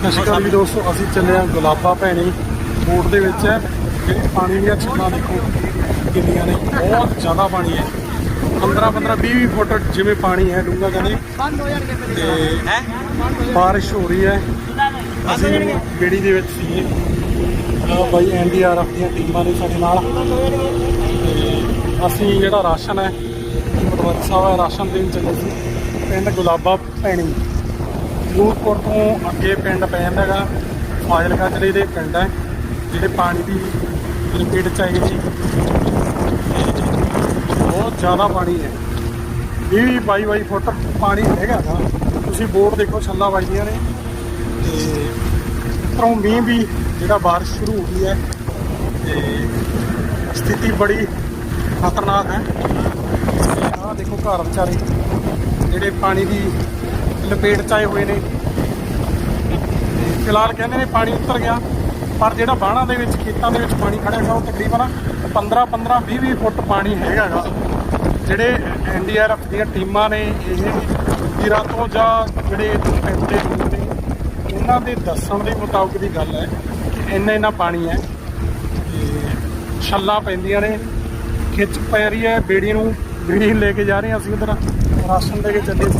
ਸਤਿ ਅਕਾਲ ਜੀ ਦੋਸਤੋ, ਅਸੀਂ ਚੱਲੇ ਆ ਗੁਲਾਬਾ ਭੈਣੀ ਬੋਟ ਦੇ ਵਿੱਚ ਹੈ ਜਿਹੜੀ ਪਾਣੀ ਦੀਆਂ ਛੱਲਾਂ ਦੇਖੋ ਕਿੰਨੀਆਂ ਨੇ, ਬਹੁਤ ਜ਼ਿਆਦਾ ਪਾਣੀ ਹੈ। 15 15 20 20 ਫੁੱਟ ਜਿਵੇਂ ਪਾਣੀ ਹੈ ਡੂੰਘਾ ਕਹਿੰਦੇ। ਤੇ ਬਾਰਿਸ਼ ਹੋ ਰਹੀ ਹੈ। ਅਸੀਂ ਬੇੜੀ ਦੇ ਵਿੱਚ ਸੀਗੇ। ਆਹ ਬਾਈ ਐਨਡੀਆਰਐਫ ਦੀਆਂ ਟੀਮਾਂ ਨੇ ਸਾਡੇ ਨਾਲ। ਤੇ ਅਸੀਂ ਜਿਹੜਾ ਰਾਸ਼ਨ ਹੈ ਪਟਵਾਰੀ ਸਾਹਿਬ ਹੈ, ਰਾਸ਼ਨ ਦੇਣ ਚੱਲੇ ਸੀ। ਪਿੰਡ ਗੁਲਾਬਾ ਭੈਣੀ। ਨੂਰਪੁਰ ਤੋਂ ਅੱਗੇ ਪਿੰਡ ਪੈ ਜਾਂਦਾ ਹੈਗਾ, ਫਾਜ਼ਿਲਕਾ ਜ਼ਿਲ੍ਹੇ ਦੇ ਪਿੰਡ ਹੈ, ਜਿਹੜੇ ਪਾਣੀ ਦੀ ਲਿਪੇਟ ਚ ਆਏ ਸੀ। ਬਹੁਤ ਜ਼ਿਆਦਾ ਪਾਣੀ ਹੈ। ਇਹ ਵੀ 22 22 ਫੁੱਟ ਪਾਣੀ ਹੈਗਾ ਗਾ। ਤੁਸੀਂ ਬੋਰਡ ਦੇਖੋ, ਛੱਲਾ ਵੱਜਦੀਆਂ ਨੇ। ਤੇ ਉੱਪਰੋਂ ਮੀਂਹ ਵੀ ਜਿਹੜਾ ਬਾਰਿਸ਼ ਸ਼ੁਰੂ ਹੋ ਗਈ ਹੈ, ਤੇ ਸਥਿਤੀ ਬੜੀ ਖਤਰਨਾਕ ਹੈ। ਆਹ ਦੇਖੋ ਘਰ ਵਿਚਾਰੇ, ਜਿਹੜੇ ਪਾਣੀ ਦੀ ਲਪੇਟ ਚ ਆਏ ਹੋਏ ਨੇ। ਫਿਲਹਾਲ ਕਹਿੰਦੇ ਨੇ ਪਾਣੀ ਉੱਤਰ ਗਿਆ, ਪਰ ਜਿਹੜਾ ਬਾਣਾ ਦੇ ਵਿੱਚ, ਖੇਤਾਂ ਦੇ ਵਿੱਚ ਪਾਣੀ ਖੜਿਆ ਹੈਗਾ ਉਹ ਤਕਰੀਬਨ 15 15 20 20 ਫੁੱਟ ਪਾਣੀ ਹੈਗਾ ਗਾ। ਜਿਹੜੇ ਐਨਡੀਆਰਐਫ ਦੀਆਂ ਟੀਮਾਂ ਨੇ, ਇਹ ਵੀਰਾਂ ਤੋਂ ਜਾਂ ਜਿਹੜੇ ਪਿੰਡ ਦੇ ਨੇ, ਉਹਨਾਂ ਦੇ ਦੱਸਣ ਦੇ ਮੁਤਾਬਕ ਦੀ ਗੱਲ ਹੈ ਕਿ ਇੰਨਾ ਇੰਨਾ ਪਾਣੀ ਹੈ। ਤੇ ਛੱਲਾਂ ਪੈਂਦੀਆਂ ਨੇ, ਖਿੱਚ ਪੈ ਰਹੀ ਹੈ, ਬੇੜੀ ਨੂੰ, ਬੇੜੀ ਲੈ ਕੇ ਜਾ ਰਹੇ ਹਾਂ ਅਸੀਂ ਉਧਰ, ਰਾਸ਼ਨ ਲੈ ਕੇ ਚੱਲੇ